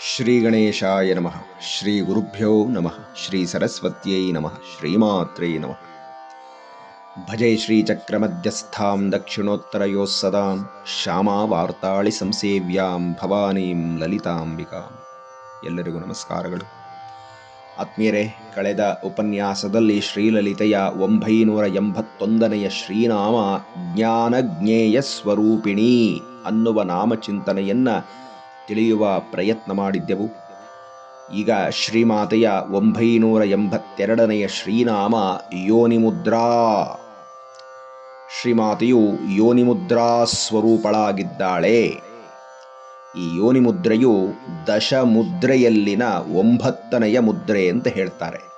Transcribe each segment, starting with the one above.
ಶ್ರೀ ಗಣೇಶಾಯ ನಮಃ ಶ್ರೀ ಗುರುಭ್ಯೋ ನಮಃ ಶ್ರೀ ಸರಸ್ವತ್ಯೈ ನಮಃ ಶ್ರೀಮಾತ್ರೇ ನಮಃ ಭಜೆ ಶ್ರೀಚಕ್ರಮಧ್ಯಸ್ಥಾಂ ದಕ್ಷಿಣೋತ್ತರಯೋಃ ಸದಾಂ ಶ್ಯಾಮಾ ವಾರ್ತಾಳಿ ಸಂಸೇವ್ಯಾಂ ಭವಾನೀಂ ಲಲಿತಾಂಬಿಕಾಂ ಎಲ್ಲರಿಗೂ ನಮಸ್ಕಾರಗಳು. ಆತ್ಮೀಯರೇ, ಕಳೆದ ಉಪನ್ಯಾಸದಲ್ಲಿ ಶ್ರೀಲಲಿತೆಯ ಒಂಬೈನೂರ ಎಂಬತ್ತೊಂದನೆಯ ಶ್ರೀನಾಮ ಜ್ಞಾನಜ್ಞೇಯ ಸ್ವರೂಪಿಣಿ ಅನ್ನುವ ನಾಮಚಿಂತನೆಯನ್ನ ತಿಳಿಯುವ ಪ್ರಯತ್ನ ಮಾಡಿದ್ದೆವು. ಈಗ ಶ್ರೀಮಾತೆಯ ಒಂಬೈನೂರ ಎಂಬತ್ತೆರಡನೆಯ ಶ್ರೀನಾಮ ಯೋನಿಮುದ್ರಾ. ಶ್ರೀಮಾತೆಯು ಯೋನಿಮುದ್ರಾ ಸ್ವರೂಪಳಾಗಿದ್ದಾಳೆ. ಈ ಯೋನಿಮುದ್ರೆಯು ದಶಮುದ್ರೆಯಲ್ಲಿನ ಒಂಬತ್ತನೆಯ ಮುದ್ರೆ ಅಂತ ಹೇಳ್ತಾರೆ.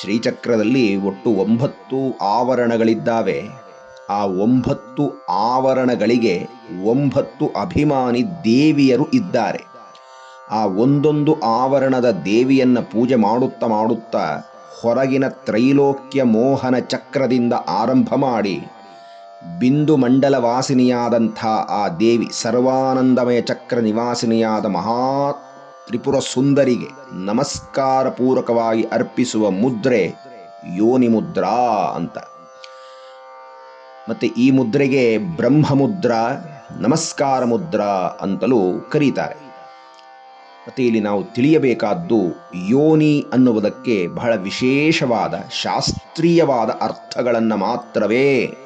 ಶ್ರೀಚಕ್ರದಲ್ಲಿ ಒಟ್ಟು ಒಂಬತ್ತು ಆವರಣಗಳಿದ್ದಾವೆ. ಆ ಒಂಬತ್ತು ಆವರಣಗಳಿಗೆ ಒಂಬತ್ತು ಅಭಿಮಾನಿ ದೇವಿಯರು ಇದ್ದಾರೆ. ಆ ಒಂದೊಂದು ಆವರಣದ ದೇವಿಯನ್ನು ಪೂಜೆ ಮಾಡುತ್ತಾ ಮಾಡುತ್ತಾ ಹೊರಗಿನ ತ್ರೈಲೋಕ್ಯ ಮೋಹನ ಚಕ್ರದಿಂದ ಆರಂಭ ಮಾಡಿ ಬಿಂದು ಮಂಡಲ ವಾಸಿನಿಯಾದಂಥ ಆ ದೇವಿ ಸರ್ವಾನಂದಮಯ ಚಕ್ರ ನಿವಾಸಿನಿಯಾದ ಮಹಾ ತ್ರಿಪುರ ಸುಂದರಿಗೆ ನಮಸ್ಕಾರ ಪೂರಕವಾಗಿ ಅರ್ಪಿಸುವ ಮುದ್ರೆ ಯೋನಿ ಮುದ್ರಾ ಅಂತ. ಮತ್ತೆ ಈ ಮುದ್ರೆಗೆ ಬ್ರಹ್ಮ ಮುದ್ರ ನಮಸ್ಕಾರ ಮುದ್ರ ಅಂತಲೂ ಕರೀತಾರೆ. ಮತ್ತೆ ಇಲ್ಲಿ ನಾವು ತಿಳಿಯಬೇಕಾದ್ದು ಯೋನಿ ಅನ್ನುವುದಕ್ಕೆ ಬಹಳ ವಿಶೇಷವಾದ, ಶಾಸ್ತ್ರೀಯವಾದ ಅರ್ಥಗಳನ್ನು ಮಾತ್ರವೇ.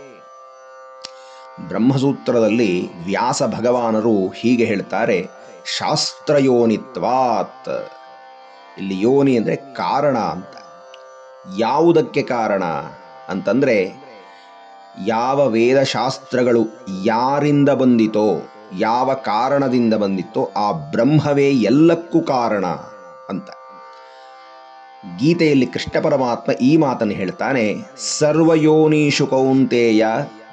ಬ್ರಹ್ಮಸೂತ್ರದಲ್ಲಿ ವ್ಯಾಸ ಭಗವಾನರು ಹೀಗೆ ಹೇಳ್ತಾರೆ, ಶಾಸ್ತ್ರಯೋನಿತ್ವಾತ್. ಇಲ್ಲಿ ಯೋನಿ ಅಂದರೆ ಕಾರಣ ಅಂತ. ಯಾವುದಕ್ಕೆ ಕಾರಣ ಅಂತಂದ್ರೆ ಯಾವ ವೇದಶಾಸ್ತ್ರಗಳು ಯಾರಿಂದ ಬಂದಿತೋ, ಯಾವ ಕಾರಣದಿಂದ ಬಂದಿತ್ತೋ ಆ ಬ್ರಹ್ಮವೇ ಎಲ್ಲಕ್ಕೂ ಕಾರಣ ಅಂತ. ಗೀತೆಯಲ್ಲಿ ಕೃಷ್ಣ ಪರಮಾತ್ಮ ಈ ಮಾತನ್ನು ಹೇಳ್ತಾನೆ ಸರ್ವಯೋನೀಷು ಕೌಂತೆಯ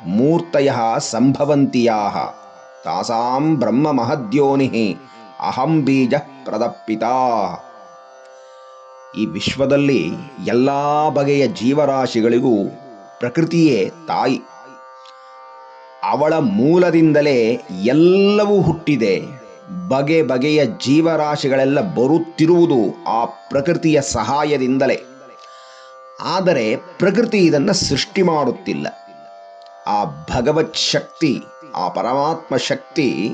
ಮೂರ್ತಯ ಸಂಭವಂತಿಯಾ ತಾಸಾಂ ಬ್ರಹ್ಮ ಮಹದ್ಯೋನಿ ಅಹಂ ಬೀಜ ಪ್ರದಪ್ಪಿತಾ. ಈ ವಿಶ್ವದಲ್ಲಿ ಎಲ್ಲ ಬಗೆಯ ಜೀವರಾಶಿಗಳಿಗೂ ಪ್ರಕೃತಿಯೇ ತಾಯಿ. ಅವಳ ಮೂಲದಿಂದಲೇ ಎಲ್ಲವೂ ಹುಟ್ಟಿದೆ. ಬಗೆ ಬಗೆಯ ಜೀವರಾಶಿಗಳೆಲ್ಲ ಬರುತ್ತಿರುವುದು ಆ ಪ್ರಕೃತಿಯ ಸಹಾಯದಿಂದಲೇ. ಆದರೆ ಪ್ರಕೃತಿ ಇದನ್ನು ಸೃಷ್ಟಿ ಮಾಡುತ್ತಿಲ್ಲ. ಆ ಭಗವತ್ ಶಕ್ತಿ, ಆ ಪರಮಾತ್ಮ ಶಕ್ತಿ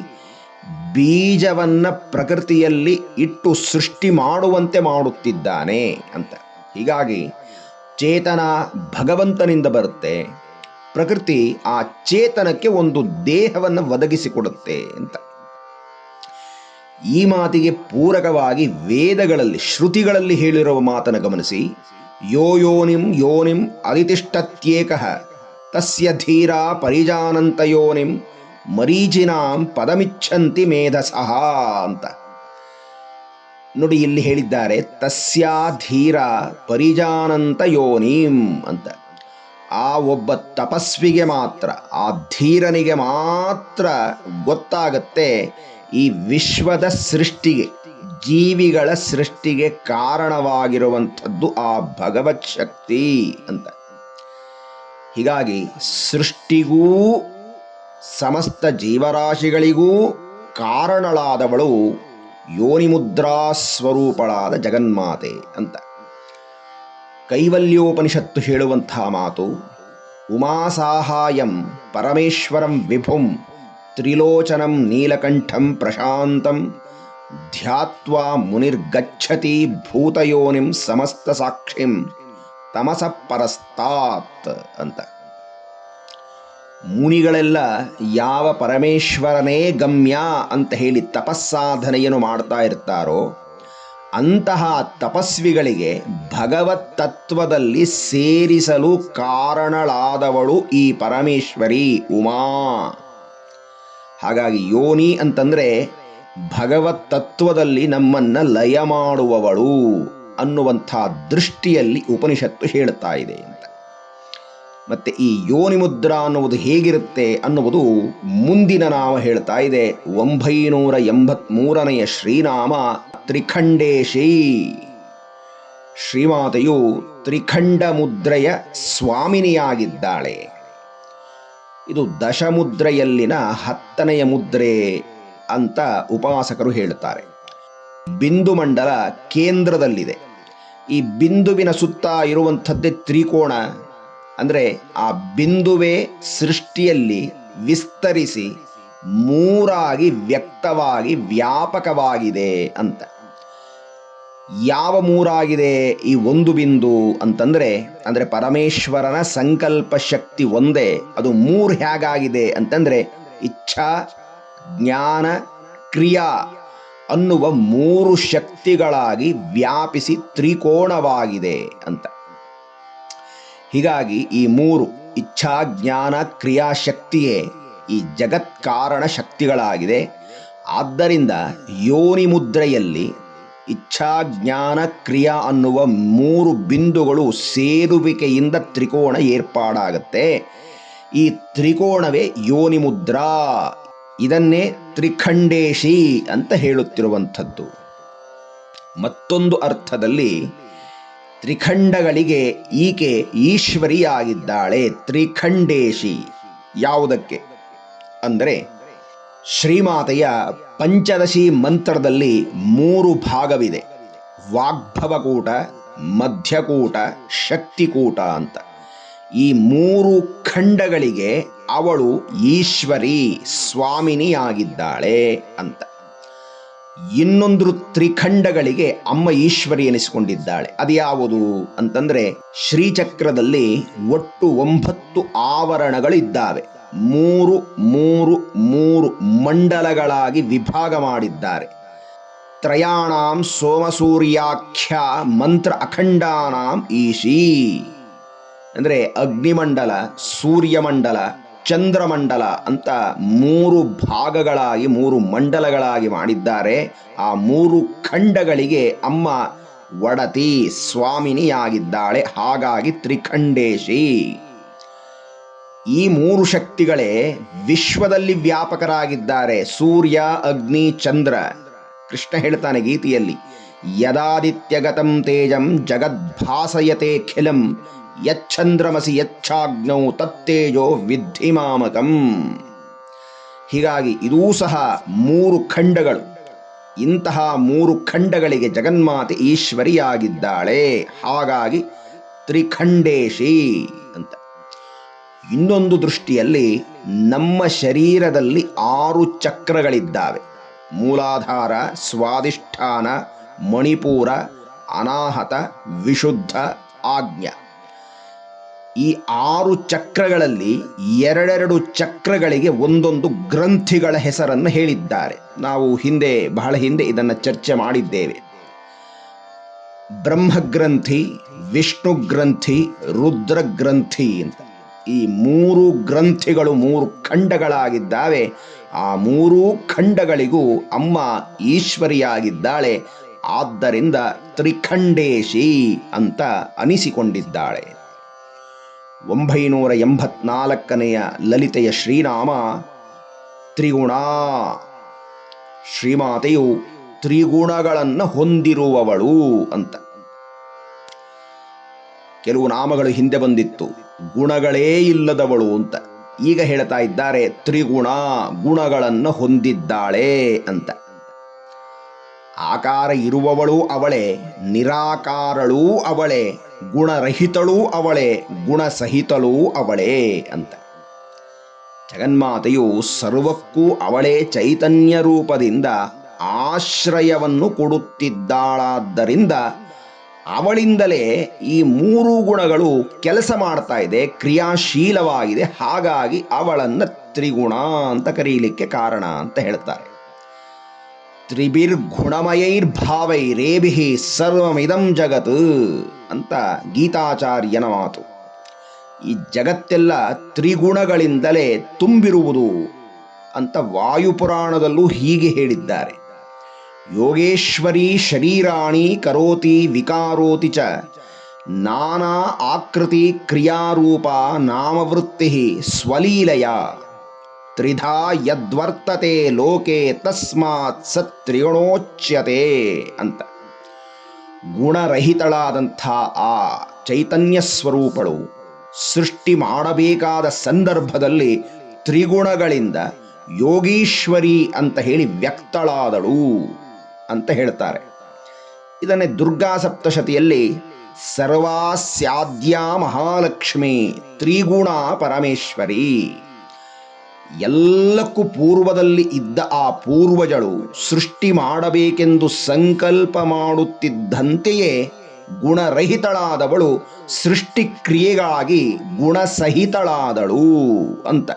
ಬೀಜವನ್ನು ಪ್ರಕೃತಿಯಲ್ಲಿ ಇಟ್ಟು ಸೃಷ್ಟಿ ಮಾಡುವಂತೆ ಮಾಡುತ್ತಿದ್ದಾನೆ ಅಂತ. ಹೀಗಾಗಿ ಚೇತನ ಭಗವಂತನಿಂದ ಬರುತ್ತೆ. ಪ್ರಕೃತಿ ಆ ಚೇತನಕ್ಕೆ ಒಂದು ದೇಹವನ್ನು ಒದಗಿಸಿಕೊಡುತ್ತೆ ಅಂತ. ಈ ಮಾತಿಗೆ ಪೂರಕವಾಗಿ ವೇದಗಳಲ್ಲಿ, ಶ್ರುತಿಗಳಲ್ಲಿ ಹೇಳಿರುವ ಮಾತನ್ನು ಗಮನಿಸಿ. ಯೋ ಯೋನಿಂ ಯೋನಿಂ ಅದಿತಿಷ್ಠತ್ಯೇಕ ತಸ್ಯ ಧೀರ ಪರಿಜಾನಂತ ಯೋನಿಂ ಮರೀಚಿನಾಂ ಪದಮಿಚ್ಛಂತಿ ಮೇಧಸಃ ಅಂತ. ನೋಡಿ ಇಲ್ಲಿ ಹೇಳಿದ್ದಾರೆ, ತಸ್ಯಾ ಧೀರ ಪರಿಜಾನಂತ ಯೋನೀಂ ಅಂತ. ಆ ಒಬ್ಬ ತಪಸ್ವಿಗೆ ಮಾತ್ರ, ಆ ಧೀರನಿಗೆ ಮಾತ್ರ ಗೊತ್ತಾಗತ್ತೆ ಈ ವಿಶ್ವದ ಸೃಷ್ಟಿಗೆ, ಜೀವಿಗಳ ಸೃಷ್ಟಿಗೆ ಕಾರಣವಾಗಿರುವಂಥದ್ದು ಆ ಭಗವತ್ ಶಕ್ತಿ ಅಂತ. ಹೀಗಾಗಿ ಸೃಷ್ಟಿಗೂ, ಸಮಸ್ತ ಜೀವರಾಶಿಗಳಿಗೂ ಕಾರಣಳಾದವಳು ಯೋನಿಮುದ್ರಾ ಸ್ವರೂಪಳಾದ ಜಗನ್ಮಾತೆ ಅಂತ. ಕೈವಲ್ಯೋಪನಿಷತ್ತು ಹೇಳುವಂತಹ ಮಾತು, ಉಮಾಸಾಹಾಯಂ ಪರಮೇಶ್ವರಂ ವಿಭುಂ, ತ್ರಿಲೋಚನಂ ನೀಲಕಂಠಂ ಪ್ರಶಾಂತಂ, ಧ್ಯಾತ್ವಾ ಮುನಿರ್ಗಚ್ಚತಿ ಭೂತಯೋನಿಂ ಸಮಸ್ತ ಸಾಕ್ಷಿಂ, ತಮಸ ಪರಸ್ತಾತ್ ಅಂತ. ಮುನಿಗಳೆಲ್ಲ ಯಾವ ಪರಮೇಶ್ವರನೇ ಗಮ್ಯ ಅಂತ ಹೇಳಿ ತಪಸ್ಸಾಧನೆಯನ್ನು ಮಾಡ್ತಾ ಇರ್ತಾರೋ, ಅಂತಹ ತಪಸ್ವಿಗಳಿಗೆ ಭಗವತ್ ತತ್ವದಲ್ಲಿ ಸೇರಿಸಲು ಕಾರಣಳಾದವಳು ಈ ಪರಮೇಶ್ವರಿ ಉಮಾ. ಹಾಗಾಗಿ ಯೋನಿ ಅಂತಂದ್ರೆ ಭಗವತ್ ತತ್ವದಲ್ಲಿ ನಮ್ಮನ್ನ ಲಯ ಮಾಡುವವಳು ಅನ್ನುವಂಥ ದೃಷ್ಟಿಯಲ್ಲಿ ಉಪನಿಷತ್ತು ಹೇಳ್ತಾ ಇದೆ. ಮತ್ತೆ ಈ ಯೋನಿ ಮುದ್ರಾ ಅನ್ನುವುದು ಹೇಗಿರುತ್ತೆ ಅನ್ನುವುದು ಮುಂದಿನ ನಾಮ ಹೇಳ್ತಾ ಇದೆ. ಒಂಬೈನೂರ ಎಂಬತ್ಮೂರನೆಯ ಶ್ರೀನಾಮ ತ್ರಿಖಂಡೇಶಿ. ಶ್ರೀಮಾತೆಯು ತ್ರಿಖಂಡ ಮುದ್ರೆಯ ಸ್ವಾಮಿನಿಯಾಗಿದ್ದಾಳೆ. ಇದು ದಶಮುದ್ರೆಯಲ್ಲಿನ ಹತ್ತನೆಯ ಮುದ್ರೆ ಅಂತ ಉಪವಾಸಕರು ಹೇಳುತ್ತಾರೆ ಬಿಂದು ಮಂಡಲ ಕೇಂದ್ರದಲ್ಲಿದೆ. ಈ ಬಿಂದುವಿನ ಸುತ್ತ ಇರುವಂಥದ್ದೇ ತ್ರಿಕೋಣ ಅಂದರೆ ಆ ಬಿಂದುವೆ ಸೃಷ್ಟಿಯಲ್ಲಿ ವಿಸ್ತರಿಸಿ ಮೂರಾಗಿ ವ್ಯಕ್ತವಾಗಿ ವ್ಯಾಪಕವಾಗಿದೆ ಅಂತ. ಯಾವ ಮೂರಾಗಿದೆ ಈ ಒಂದು ಬಿಂದು ಅಂತಂದರೆ, ಅಂದರೆ ಪರಮೇಶ್ವರನ ಸಂಕಲ್ಪ ಶಕ್ತಿ ಒಂದೇ, ಅದು ಮೂರು ಹೇಗಾಗಿದೆ ಅಂತಂದರೆ, ಇಚ್ಛಾ, ಜ್ಞಾನ, ಕ್ರಿಯಾ ಅನ್ನುವ ಮೂರು ಶಕ್ತಿಗಳಾಗಿ ವ್ಯಾಪಿಸಿ ತ್ರಿಕೋಣವಾಗಿದೆ ಅಂತ. ಹೀಗಾಗಿ ಈ ಮೂರು ಇಚ್ಛಾ ಜ್ಞಾನ ಕ್ರಿಯಾಶಕ್ತಿಯೇ ಈ ಜಗತ್ಕಾರಣ ಶಕ್ತಿಗಳಾಗಿದೆ. ಆದ್ದರಿಂದ ಯೋನಿ ಮುದ್ರೆಯಲ್ಲಿ ಇಚ್ಛಾ ಜ್ಞಾನ ಕ್ರಿಯಾ ಅನ್ನುವ ಮೂರು ಬಿಂದುಗಳು ಸೇರುವಿಕೆಯಿಂದ ತ್ರಿಕೋಣ ಏರ್ಪಾಡಾಗತ್ತೆ. ಈ ತ್ರಿಕೋಣವೇ ಯೋನಿ ಮುದ್ರಾ. ಇದನ್ನೇ ತ್ರಿಖಂಡೇಶಿ ಅಂತ ಹೇಳುತ್ತಿರುವಂಥದ್ದು. ಮತ್ತೊಂದು ಅರ್ಥದಲ್ಲಿ ತ್ರಿಖಂಡಗಳಿಗೆ ಈಕೆ ಈಶ್ವರಿಯಾಗಿದ್ದಾಳೆ, ತ್ರಿಖಂಡೇಶಿ. ಯಾವುದಕ್ಕೆ? ಅಂದರೆ ಶ್ರೀಮಾತೆಯ ಪಂಚದಶಿ ಮಂತ್ರದಲ್ಲಿ ಮೂರು ಭಾಗವಿದೆ. ವಾಗ್ಭವಕೂಟ, ಮಧ್ಯಕೂಟ, ಶಕ್ತಿಕೂಟ ಅಂತ. ಈ ಮೂರು ಖಂಡಗಳಿಗೆ ಅವಳು ಈಶ್ವರಿ ಸ್ವಾಮಿನಿಯಾಗಿದ್ದಾಳೆ ಅಂತ. ಇನ್ನೊಂದು ತ್ರಿಖಂಡಗಳಿಗೆ ಅಮ್ಮ ಈಶ್ವರಿ ಎನಿಸಿಕೊಂಡಿದ್ದಾಳೆ. ಅದು ಯಾವುದು ಅಂತಂದ್ರೆ ಶ್ರೀಚಕ್ರದಲ್ಲಿ ಒಟ್ಟು ಒಂಬತ್ತು ಆವರಣಗಳಿದ್ದಾವೆ. ಮೂರು ಮೂರು ಮೂರು ಮಂಡಲಗಳಾಗಿ ವಿಭಾಗ ಮಾಡಿದ್ದಾರೆ. ತ್ರಯಾಣಾಂ ಸೋಮಸೂರ್ಯಾಖ್ಯ ಮಂತ್ರ ಅಖಂಡಾನಾಂ ಈಶಿ. ಅಂದರೆ ಅಗ್ನಿಮಂಡಲ, ಸೂರ್ಯಮಂಡಲ ಚಂದ್ರಮಂಡಲ ಅಂತ ಮೂರು ಭಾಗಗಳಾಗಿ, ಮೂರು ಮಂಡಲಗಳಾಗಿ ಮಾಡಿದ್ದಾರೆ. ಆ ಮೂರು ಖಂಡಗಳಿಗೆ ಅಮ್ಮ ಒಡತಿ ಸ್ವಾಮಿನಿಯಾಗಿದ್ದಾಳೆ. ಹಾಗಾಗಿ ತ್ರಿಖಂಡೇಶಿ. ಈ ಮೂರು ಶಕ್ತಿಗಳೇ ವಿಶ್ವದಲ್ಲಿ ವ್ಯಾಪಕರಾಗಿದ್ದಾರೆ. ಸೂರ್ಯ, ಅಗ್ನಿ, ಚಂದ್ರ. ಕೃಷ್ಣ ಹೇಳ್ತಾನೆ ಗೀತೆಯಲ್ಲಿ, ಯದಾದಿತ್ಯಗತಂ ತೇಜಂ ಜಗದ್ಭಾಸಯತೆ ಖಿಲಂ ಯಚ್ಛಂದ್ರಮಸಿ ಯಚ್ಛಾಗ್ನೌ ತತ್ತೇಜೋ ವಿದ್ಧಿಮಾಮಕಂ. ಹೀಗಾಗಿ ಇದೂ ಸಹ ಮೂರು ಖಂಡಗಳು. ಇಂತಹ ಮೂರು ಖಂಡಗಳಿಗೆ ಜಗನ್ಮಾತೆ ಈಶ್ವರಿಯಾಗಿದ್ದಾಳೆ. ಹಾಗಾಗಿ ತ್ರಿಖಂಡೇಶಿ ಅಂತ. ಇನ್ನೊಂದು ದೃಷ್ಟಿಯಲ್ಲಿ ನಮ್ಮ ಶರೀರದಲ್ಲಿ ಆರು ಚಕ್ರಗಳಿದ್ದಾವೆ. ಮೂಲಾಧಾರ ಸ್ವಾದಿಷ್ಠಾನ ಮಣಿಪೂರ, ಅನಾಹತ, ವಿಶುದ್ಧ, ಆಜ್ಞ. ಈ ಆರು ಚಕ್ರಗಳಲ್ಲಿ ಎರಡೆರಡು ಚಕ್ರಗಳಿಗೆ ಒಂದೊಂದು ಗ್ರಂಥಿಗಳ ಹೆಸರನ್ನು ಹೇಳಿದ್ದಾರೆ. ನಾವು ಹಿಂದೆ, ಬಹಳ ಹಿಂದೆ ಇದನ್ನು ಚರ್ಚೆ ಮಾಡಿದ್ದೇವೆ. ಬ್ರಹ್ಮಗ್ರಂಥಿ ವಿಷ್ಣು ಗ್ರಂಥಿ ರುದ್ರ ಗ್ರಂಥಿ ಅಂತ. ಈ ಮೂರು ಗ್ರಂಥಿಗಳು ಮೂರು ಖಂಡಗಳಾಗಿದ್ದಾವೆ. ಆ ಮೂರೂ ಖಂಡಗಳಿಗೂ ಅಮ್ಮ ಈಶ್ವರಿಯಾಗಿದ್ದಾಳೆ. ಆದ್ದರಿಂದ ತ್ರಿಖಂಡೇಶಿ ಅಂತ ಅನಿಸಿಕೊಂಡಿದ್ದಾಳೆ. ಒಂಬೈನೂರ ಎಂಬತ್ನಾಲ್ಕನೆಯ ಲಲಿತೆಯ ಶ್ರೀನಾಮ ತ್ರಿಗುಣ. ಶ್ರೀಮಾತೆಯು ತ್ರಿಗುಣಗಳನ್ನು ಹೊಂದಿರುವವಳು ಅಂತ. ಕೆಲವು ನಾಮಗಳು ಹಿಂದೆ ಬಂದಿತ್ತು. ಗುಣಗಳೇ ಇಲ್ಲದವಳು ಅಂತ. ಈಗ ಹೇಳ್ತಾ ಇದ್ದಾರೆ, ತ್ರಿಗುಣ ಗುಣಗಳನ್ನು ಹೊಂದಿದ್ದಾಳೆ ಅಂತ. ಆಕಾರ ಇರುವವಳು ಅವಳೇ, ನಿರಾಕಾರಳೂ ಅವಳೇ, ಗುಣರಹಿತಳೂ ಅವಳೇ, ಗುಣಸಹಿತಳೂ ಅವಳೇ ಅಂತ. ಜಗನ್ಮಾತೆಯು ಸರ್ವಕ್ಕೂ ಅವಳೇ ಚೈತನ್ಯ ರೂಪದಿಂದ ಆಶ್ರಯವನ್ನು ಕೊಡುತ್ತಿದ್ದಾಳಾದ್ದರಿಂದ ಅವಳಿಂದಲೇ ಈ ಮೂರು ಗುಣಗಳು ಕೆಲಸ ಮಾಡ್ತಾ ಇದೆ, ಕ್ರಿಯಾಶೀಲವಾಗಿದೆ. ಹಾಗಾಗಿ ಅವಳನ್ನು ತ್ರಿಗುಣ ಅಂತ ಕರೀಲಿಕ್ಕೆ ಕಾರಣ ಅಂತ ಹೇಳ್ತಾರೆ. ತ್ರಿಬಿರ್ಗುಣಮಯೈರ್ಭಾವೈರೇಭಿ ಸರ್ವಮಿದಂ ಜಗತ್ ಅಂತ ಗೀತಾಚಾರ್ಯನ ಮಾತು ಈ ಜಗತ್ತೆಲ್ಲ ತ್ರಿಗುಣಗಳಿಂದಲೇ ತುಂಬಿರುವುದು ಅಂತ ವಾಯುಪುರಾಣದಲ್ಲೂ ಹೀಗೆ ಹೇಳಿದ್ದಾರೆ. ಯೋಗೇಶ್ವರಿ ಶರೀರಾಣಿ ಕರೋತಿ ವಿಕಾರೋತಿ ಚ ನಾನಾ ಆಕೃತಿ ಕ್ರಿಯಾರೂಪ ನಾಮವೃತ್ತಿ ಸ್ವಲೀಲಯ ತ್ರಿಧಾ ಯದ್ವರ್ತತೆ ಲೋಕೆ ತಸ್ಮಾತ್ ಸತ್ರಿಗುಣೋಚ್ಯತೆ ಅಂತ. ಗುಣರಹಿತಳಾದಂಥ ಆ ಚೈತನ್ಯ ಸ್ವರೂಪಳು ಸೃಷ್ಟಿ ಮಾಡಬೇಕಾದ ಸಂದರ್ಭದಲ್ಲಿ ತ್ರಿಗುಣಗಳಿಂದ ಯೋಗೀಶ್ವರಿ ಅಂತ ಹೇಳಿ ವ್ಯಕ್ತಳಾದಳು ಅಂತ ಹೇಳ್ತಾರೆ. ಇದನ್ನೇ ದುರ್ಗಾ ಸಪ್ತಶತಿಯಲ್ಲಿ ಸರ್ವಾಸ್ಯಾದ್ಯಾ ಮಹಾಲಕ್ಷ್ಮಿ ತ್ರಿಗುಣ ಪರಮೇಶ್ವರಿ. ಎಲ್ಲಕ್ಕೂ ಪೂರ್ವದಲ್ಲಿ ಇದ್ದ ಆ ಪೂರ್ವಜಳು ಸೃಷ್ಟಿ ಮಾಡಬೇಕೆಂದು ಸಂಕಲ್ಪ ಮಾಡುತ್ತಿದ್ದಂತೆಯೇ ಗುಣರಹಿತಳಾದವಳು ಸೃಷ್ಟಿ ಕ್ರಿಯೆಗಾಗಿ ಗುಣಸಹಿತಳಾದಳು ಅಂತ.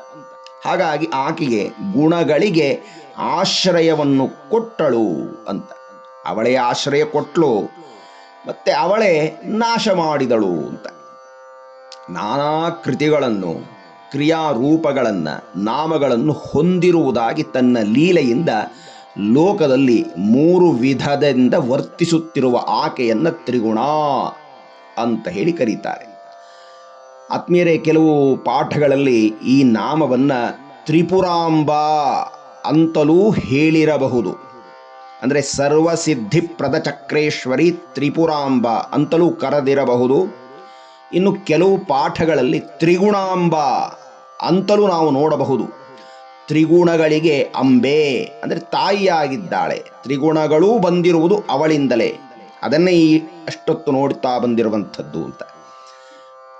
ಹಾಗಾಗಿ ಆಕೆಗೆ ಗುಣಗಳಿಗೆ ಆಶ್ರಯವನ್ನು ಕೊಟ್ಟಳು ಅಂತ. ಅವಳೇ ಆಶ್ರಯ ಕೊಟ್ಟಳು ಮತ್ತೆ ಅವಳೇ ನಾಶ ಮಾಡಿದಳು ಅಂತ. ನಾನಾ ಕೃತಿಗಳನ್ನು ಕ್ರಿಯಾರೂಪಗಳನ್ನು, ನಾಮಗಳನ್ನು ಹೊಂದಿರುವುದಾಗಿ ತನ್ನ ಲೀಲೆಯಿಂದ ಲೋಕದಲ್ಲಿ ಮೂರು ವಿಧದಿಂದ ವರ್ತಿಸುತ್ತಿರುವ ಆಕೆಯನ್ನು ತ್ರಿಗುಣ ಅಂತ ಹೇಳಿ ಕರೀತಾರೆ. ಆತ್ಮೀಯರೇ, ಕೆಲವು ಪಾಠಗಳಲ್ಲಿ ಈ ನಾಮವನ್ನು ತ್ರಿಪುರಾಂಬ ಅಂತಲೂ ಹೇಳಿರಬಹುದು. ಅಂದರೆ ಸರ್ವಸಿದ್ಧಿಪ್ರದ ಚಕ್ರೇಶ್ವರಿ ತ್ರಿಪುರಾಂಬ ಅಂತಲೂ ಕರೆದಿರಬಹುದು. ಇನ್ನು ಕೆಲವು ಪಾಠಗಳಲ್ಲಿ ತ್ರಿಗುಣಾಂಬ ಅಂತಲೂ ನಾವು ನೋಡಬಹುದು. ತ್ರಿಗುಣಗಳಿಗೆ ಅಂಬೆ, ಅಂದರೆ ತಾಯಿಯಾಗಿದ್ದಾಳೆ. ತ್ರಿಗುಣಗಳೂ ಬಂದಿರುವುದು ಅವಳಿಂದಲೇ. ಅದನ್ನೇ ಈ ಅಷ್ಟೊತ್ತು ನೋಡ್ತಾ ಬಂದಿರುವಂಥದ್ದು ಅಂತ.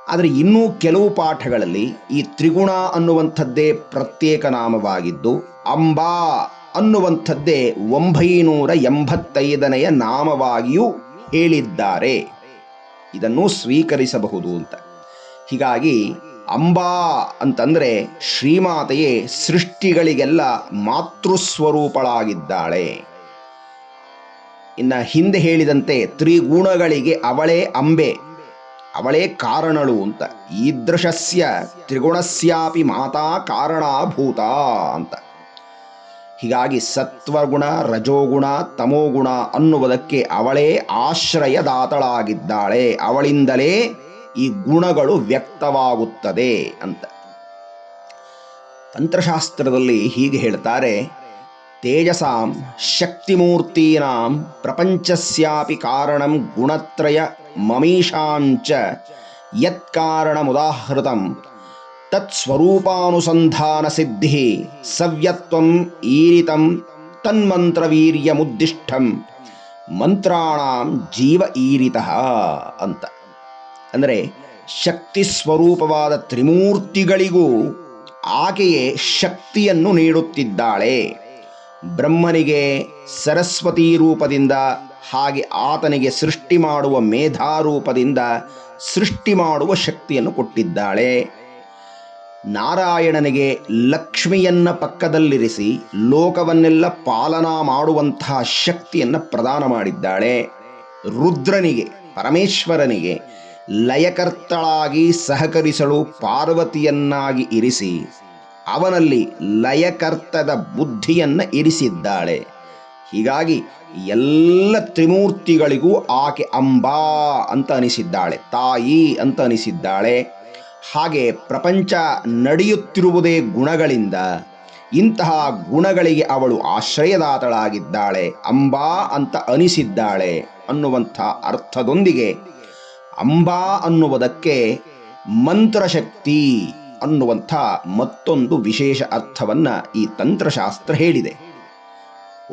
ಆದರೆ ಇನ್ನೂ ಕೆಲವು ಪಾಠಗಳಲ್ಲಿ ಈ ತ್ರಿಗುಣ ಅನ್ನುವಂಥದ್ದೇ ಪ್ರತ್ಯೇಕ ನಾಮವಾಗಿದ್ದು, ಅಂಬಾ ಅನ್ನುವಂಥದ್ದೇ ಒಂಬೈನೂರ ಎಂಬತ್ತೈದನೆಯ ನಾಮವಾಗಿಯೂ ಹೇಳಿದ್ದಾರೆ. ಇದನ್ನು ಸ್ವೀಕರಿಸಬಹುದು ಅಂತ. ಹೀಗಾಗಿ ಅಂಬಾ ಅಂತಂದ್ರೆ ಶ್ರೀಮಾತೆಯೇ ಸೃಷ್ಟಿಗಳಿಗೆಲ್ಲ ಮಾತೃಸ್ವರೂಪಳಾಗಿದ್ದಾಳೆ. ಇನ್ನ ಹಿಂದೆ ಹೇಳಿದಂತೆ ತ್ರಿಗುಣಗಳಿಗೆ ಅವಳೇ ಅಂಬೆ, ಅವಳೇ ಕಾರಣಳು ಅಂತ. ಈದೃಶಸ್ಯ ತ್ರಿಗುಣಸ್ಯಾಪಿ ಮಾತಾ ಕಾರಣಭೂತ ಅಂತ. ಹೀಗಾಗಿ ಸತ್ವಗುಣ, ರಜೋಗುಣ, ತಮೋಗುಣ ಅನ್ನುವುದಕ್ಕೆ ಅವಳೇ ಆಶ್ರಯದಾತಳಾಗಿದ್ದಾಳೆ. ಅವಳಿಂದಲೇ ಈ ಗುಣಗಳು ವ್ಯಕ್ತವಾಗುತ್ತದೆ ಅಂತ. ತಂತ್ರಶಾಸ್ತ್ರದಲ್ಲಿ ಹೀಗೆ ಹೇಳ್ತಾರೆ, ತೇಜಸಾಂ ಶಕ್ತಿಮೂರ್ತೀನಾಂ ಪ್ರಪಂಚಸ್ಯಾಪಿ ಕಾರಣಂ ಗುಣತ್ರಯ ಮಮೀಷಾಂಚ ಯತ್ಕಾರಣಮುದಾಹೃತಂ ತತ್ಸ್ವರೂಪಾನುಸಂಧಾನ ಸಿದ್ಧಿ ಸವ್ಯತ್ವಂ ಈರಿತಂ ತನ್ಮಂತ್ರವೀರ್ಯಮುದ್ದಿಷ್ಟಂ ಮಂತ್ರಾಣಾಂ ಜೀವ ಈರಿತ ಅಂತ. ಅಂದರೆ ಶಕ್ತಿ ಸ್ವರೂಪವಾದ ತ್ರಿಮೂರ್ತಿಗಳಿಗೂ ಆಕೆಯೇ ಶಕ್ತಿಯನ್ನು ನೀಡುತ್ತಿದ್ದಾಳೆ. ಬ್ರಹ್ಮನಿಗೆ ಸರಸ್ವತಿ ರೂಪದಿಂದ ಹಾಗೆ ಆತನಿಗೆ ಸೃಷ್ಟಿ ಮಾಡುವ ಮೇಧಾರೂಪದಿಂದ ಸೃಷ್ಟಿ ಮಾಡುವ ಶಕ್ತಿಯನ್ನು ಕೊಟ್ಟಿದ್ದಾಳೆ. ನಾರಾಯಣನಿಗೆ ಲಕ್ಷ್ಮಿಯನ್ನ ಪಕ್ಕದಲ್ಲಿರಿಸಿ ಲೋಕವನ್ನೆಲ್ಲ ಪಾಲನಾ ಮಾಡುವಂತಹ ಶಕ್ತಿಯನ್ನು ಪ್ರದಾನ ಮಾಡಿದ್ದಾಳೆ. ರುದ್ರನಿಗೆ, ಪರಮೇಶ್ವರನಿಗೆ ಲಯಕರ್ತಳಾಗಿ ಸಹಕರಿಸಲು ಪಾರ್ವತಿಯನ್ನಾಗಿ ಇರಿಸಿ, ಅವನಲ್ಲಿ ಲಯಕರ್ತದ ಬುದ್ಧಿಯನ್ನು ಇರಿಸಿದ್ದಾಳೆ. ಹೀಗಾಗಿ ಎಲ್ಲ ತ್ರಿಮೂರ್ತಿಗಳಿಗೂ ಆಕೆ ಅಂಬಾ ಅಂತ ಅನಿಸಿದ್ದಾಳೆ, ತಾಯಿ ಅಂತ ಅನಿಸಿದ್ದಾಳೆ. ಹಾಗೆ ಪ್ರಪಂಚ ನಡೆಯುತ್ತಿರುವುದೇ ಗುಣಗಳಿಂದ ಇಂತಹ ಗುಣಗಳಿಗೆ ಅವಳು ಆಶ್ರಯದಾತಳಾಗಿದ್ದಾಳೆ, ಅಂಬಾ ಅಂತ ಅನಿಸಿದ್ದಾಳೆ ಅನ್ನುವಂಥ ಅರ್ಥದೊಂದಿಗೆ ಅಂಬಾ ಅನ್ನುವುದಕ್ಕೆ ಮಂತ್ರಶಕ್ತಿ ಅನ್ನುವಂಥ ಮತ್ತೊಂದು ವಿಶೇಷ ಅರ್ಥವನ್ನ ಈ ತಂತ್ರಶಾಸ್ತ್ರ ಹೇಳಿದೆ.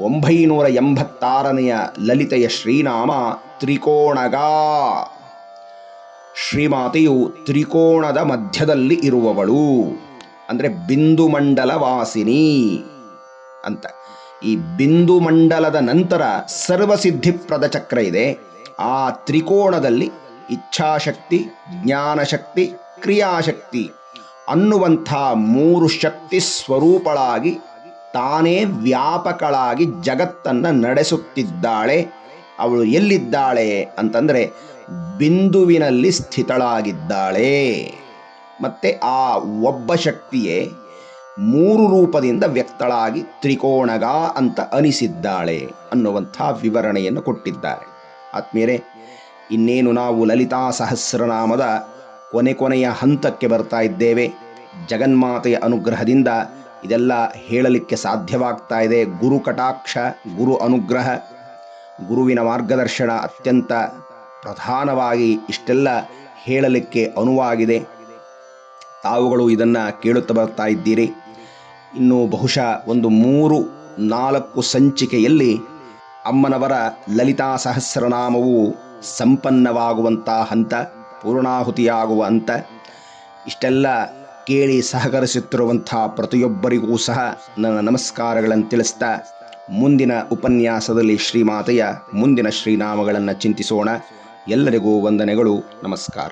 ಒಂಬೈನೂರ ಎಂಬತ್ತಾರನೆಯ ಲಲಿತೆಯ ಶ್ರೀನಾಮ ತ್ರಿಕೋಣಗ. ಶ್ರೀಮಾತೆಯು ತ್ರಿಕೋಣದ ಮಧ್ಯದಲ್ಲಿ ಇರುವವಳು. ಅಂದರೆ ಬಿಂದುಮಂಡಲ ವಾಸಿನಿ ಅಂತ. ಈ ಬಿಂದುಮಂಡಲದ ನಂತರ ಸರ್ವಸಿದ್ಧಿಪ್ರದ ಚಕ್ರ ಇದೆ. ಆ ತ್ರಿಕೋಣದಲ್ಲಿ ಇಚ್ಛಾಶಕ್ತಿ, ಜ್ಞಾನಶಕ್ತಿ, ಕ್ರಿಯಾಶಕ್ತಿ ಅನ್ನುವಂಥ ಮೂರು ಶಕ್ತಿ ಸ್ವರೂಪಳಾಗಿ ತಾನೇ ವ್ಯಾಪಕಳಾಗಿ ಜಗತ್ತನ್ನು ನಡೆಸುತ್ತಿದ್ದಾಳೆ. ಅವಳು ಎಲ್ಲಿದ್ದಾಳೆ ಅಂತಂದರೆ ಬಿಂದುವಿನಲ್ಲಿ ಸ್ಥಿತಳಾಗಿದ್ದಾಳೆ. ಮತ್ತೆ ಆ ಒಬ್ಬ ಶಕ್ತಿಯೇ ಮೂರು ರೂಪದಿಂದ ವ್ಯಕ್ತಳಾಗಿ ತ್ರಿಕೋಣಗ ಅಂತ ಅನಿಸಿದ್ದಾಳೆ ಅನ್ನುವಂಥ ವಿವರಣೆಯನ್ನು ಕೊಟ್ಟಿದ್ದಾರೆ. ಆತ್ಮೀಯರೇ ಇನ್ನೇನು ನಾವು ಲಲಿತಾ ಸಹಸ್ರನಾಮದ ಕೊನೆ ಕೊನೆಯ ಹಂತಕ್ಕೆ ಬರ್ತಾ ಇದ್ದೇವೆ. ಜಗನ್ಮಾತೆಯ ಅನುಗ್ರಹದಿಂದ ಇದೆಲ್ಲ ಹೇಳಲಿಕ್ಕೆ ಸಾಧ್ಯವಾಗ್ತಾ ಇದೆ. ಗುರು ಕಟಾಕ್ಷ, ಗುರು ಅನುಗ್ರಹ, ಗುರುವಿನ ಮಾರ್ಗದರ್ಶನ ಅತ್ಯಂತ ಪ್ರಧಾನವಾಗಿ ಇಷ್ಟೆಲ್ಲ ಹೇಳಲಿಕ್ಕೆ ಅನುವಾಗಿದೆ. ತಾವುಗಳು ಇದನ್ನು ಕೇಳುತ್ತಾ ಬರ್ತಾ ಇದ್ದೀರಿ. ಇನ್ನು ಬಹುಶಃ ಒಂದು ಮೂರು, ನಾಲ್ಕು ಸಂಚಿಕೆಯಲ್ಲಿ ಅಮ್ಮನವರ ಲಲಿತಾ ಸಹಸ್ರನಾಮವು ಸಂಪನ್ನವಾಗುವಂಥ ಹಂತ, ಪೂರ್ಣಾಹುತಿಯಾಗುವ ಹಂತ, ಇಷ್ಟೆಲ್ಲ ಕೇಳಿ ಸಹಕರಿಸುತ್ತಿರುವಂಥ ಪ್ರತಿಯೊಬ್ಬರಿಗೂ ಸಹ ನನ್ನ ನಮಸ್ಕಾರಗಳನ್ನು ತಿಳಿಸ್ತಾ ಮುಂದಿನ ಉಪನ್ಯಾಸದಲ್ಲಿ ಶ್ರೀಮಾತೆಯ ಮುಂದಿನ ಶ್ರೀನಾಮಗಳನ್ನು ಚಿಂತಿಸೋಣ. ಎಲ್ಲರಿಗೂ ವಂದನೆಗಳು, ನಮಸ್ಕಾರ.